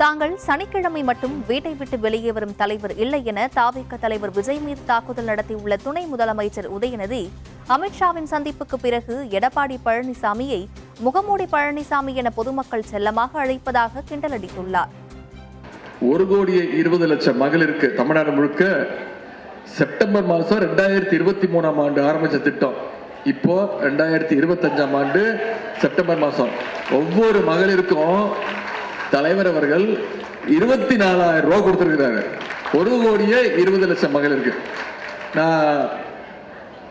தாங்கள் சனிக்கிழமை மட்டும் வீட்டை விட்டு வெளியே வரும் தலைவர் இல்லை என தாவிக தலைவர் விஜய் மீது தாக்குதல் நடத்தியுள்ள துணை முதலமைச்சர் உதயநிதி அமித்ஷாவின் சந்திப்புக்கு பிறகு எடப்பாடி பழனிசாமியை முகமூடி பழனிசாமி என பொதுமக்கள் செல்லமாக அழைப்பதாக கிண்டலடித்துள்ளார். ஒரு கோடியே இருபது லட்சம் மகளிருக்கு தமிழ்நாடு முழுக்க செப்டம்பர் மாதம் ரெண்டாயிரத்தி இருபத்தி மூணாம் ஆண்டு ஆரம்பிச்ச திட்டம். இப்போ ரெண்டாயிரத்தி இருபத்தஞ்சாம் ஆண்டு செப்டம்பர் மாதம். ஒவ்வொரு மகளிருக்கும் தலைவர் அவர்கள் இருபத்தி நாலாயிரம் ரூபா கொடுத்துருக்கிறாரு. ஒரு கோடியே இருபது லட்சம் மகளிருக்கு. நான்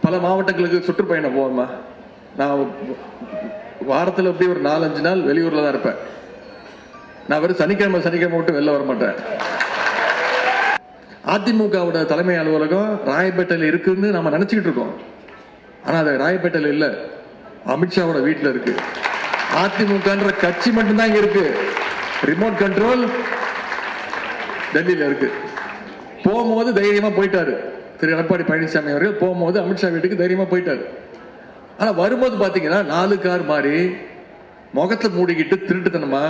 பல மாவட்டங்களுக்கு சுற்றுப்பயணம் போவேம்மா. நான் வாரத்தில் எப்படி ஒரு நாலஞ்சு நாள் வெளியூரில் தான் இருப்பேன். நான் வெறும் சனிக்கிழமை சனிக்கிழமை மட்டும் வெளில வர மாட்டேன். அதிமுகவோட தலைமை அலுவலகம் ராயப்பேட்டையில் இருக்குன்னு நம்ம நினச்சிக்கிட்டு இருக்கோம். ஆனா அது ராயப்பேட்டையில் இல்லை. அமித்ஷாவோட வீட்டில் இருக்கு. அதிமுகன்ற கட்சி மட்டும்தான் இங்கே இருக்கு. ரிமோட் கண்ட்ரோல் டெல்லியில் இருக்கு. போகும்போது தைரியமா போயிட்டாரு. திரு எடப்பாடி பழனிசாமி அவர்கள் போகும்போது அமித்ஷா வீட்டுக்கு தைரியமா போயிட்டாரு. ஆனா வரும்போது பாத்தீங்கன்னா நாலு கார் மாறி முகத்தை மூடிக்கிட்டு திருட்டுத்தனமா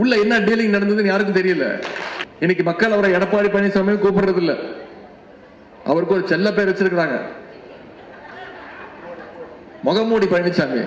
உள்ள என்ன டீலிங் நடந்ததுன்னு யாருக்கும் தெரியல. இன்னைக்கு மக்கள் அவரை எடப்பாடி பழனிசாமி கூப்பிடுறது இல்ல அவருக்கு ஒரு செல்ல பேர் வச்சிருக்கிறாங்க. முகமூடி பழனிசாமி.